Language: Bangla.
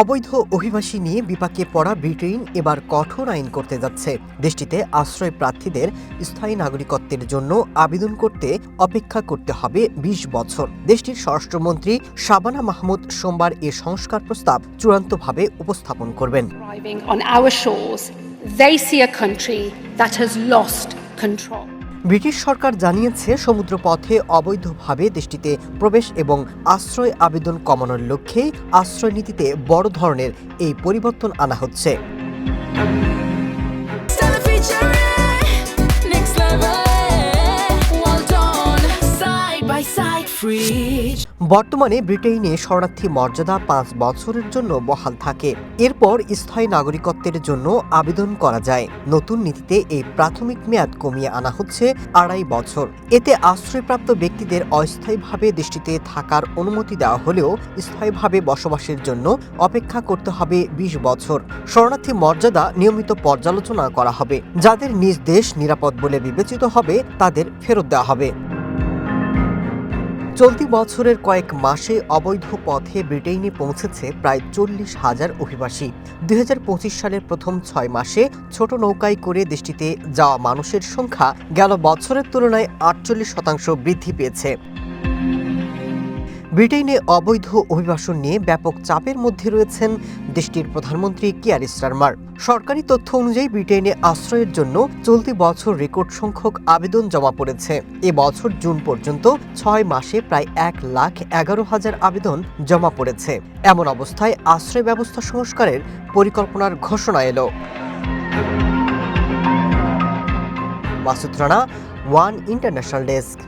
অবৈধ অভিবাসী নিয়ে বিপাকে পড়া ব্রিটেন এবার কঠোর আইন করতে যাচ্ছে। দেশটিতে আশ্রয় প্রার্থীদের স্থায়ী নাগরিকত্বের জন্য আবেদন করতে অপেক্ষা করতে হবে ২০ বছর। দেশটির স্বরাষ্ট্রমন্ত্রী শাবানা মাহমুদ সোমবার এ সংস্কার প্রস্তাব চূড়ান্তভাবে উপস্থাপন করবেন। Arriving on they see a country that has lost control. British সরকার জানিয়েছে, সমুদ্রপথে অবৈধভাবে দেশটিতে প্রবেশ এবং আশ্রয় আবেদন কমানোর লক্ষ্যে আশ্রয় নীতিতে বড় ধরনের এই পরিবর্তন আনা হচ্ছে। বর্তমানে ব্রিটেনে শরণার্থী মর্যাদা পাঁচ বছরের জন্য বহাল থাকে। এরপর স্থায়ী নাগরিকত্বের জন্য আবেদন করা যায়। নতুন নীতিতে এই প্রাথমিক মেয়াদ কমিয়ে আনা হচ্ছে আড়াই বছর। এতে আশ্রয়প্রাপ্ত ব্যক্তিদের অস্থায়ীভাবে দেশটিতে থাকার অনুমতি দেওয়া হলেও স্থায়ীভাবে বসবাসের জন্য অপেক্ষা করতে হবে ২০ বছর। শরণার্থী মর্যাদা নিয়মিত পর্যালোচনা করা হবে। যাদের নিজ দেশ নিরাপদ বলে বিবেচিত হবে, তাদের ফেরত দেওয়া হবে। চলতি বছরের কয়েক মাসে অবৈধ পথে ব্রিটেনে পৌঁছেছে প্রায় চল্লিশ হাজার অভিবাসী। দুই হাজার পঁচিশ সালের প্রথম ছয় মাসে ছোট নৌকায় করে দেশটিতে যাওয়া মানুষের সংখ্যা গেল বছরের তুলনায় আটচল্লিশ শতাংশ বৃদ্ধি পেয়েছে। ব্রিটেনে অবৈধ অভিবাসন নিয়ে ব্যাপক চাপের মধ্যে রয়েছেন দেশটির প্রধানমন্ত্রী কিয়ার স্টারমার। সরকারি তথ্য অনুযায়ী ব্রিটেনে আশ্রয়ের জন্য চলতি বছর রেকর্ড সংখ্যক আবেদন জমা পড়েছে। এ বছর জুন পর্যন্ত ছয় মাসে প্রায় এক লাখ এগারো হাজার আবেদন জমা পড়েছে। এমন অবস্থায় আশ্রয় ব্যবস্থা সংস্কারের পরিকল্পনার ঘোষণা এলো। Masud Rana, one international desk.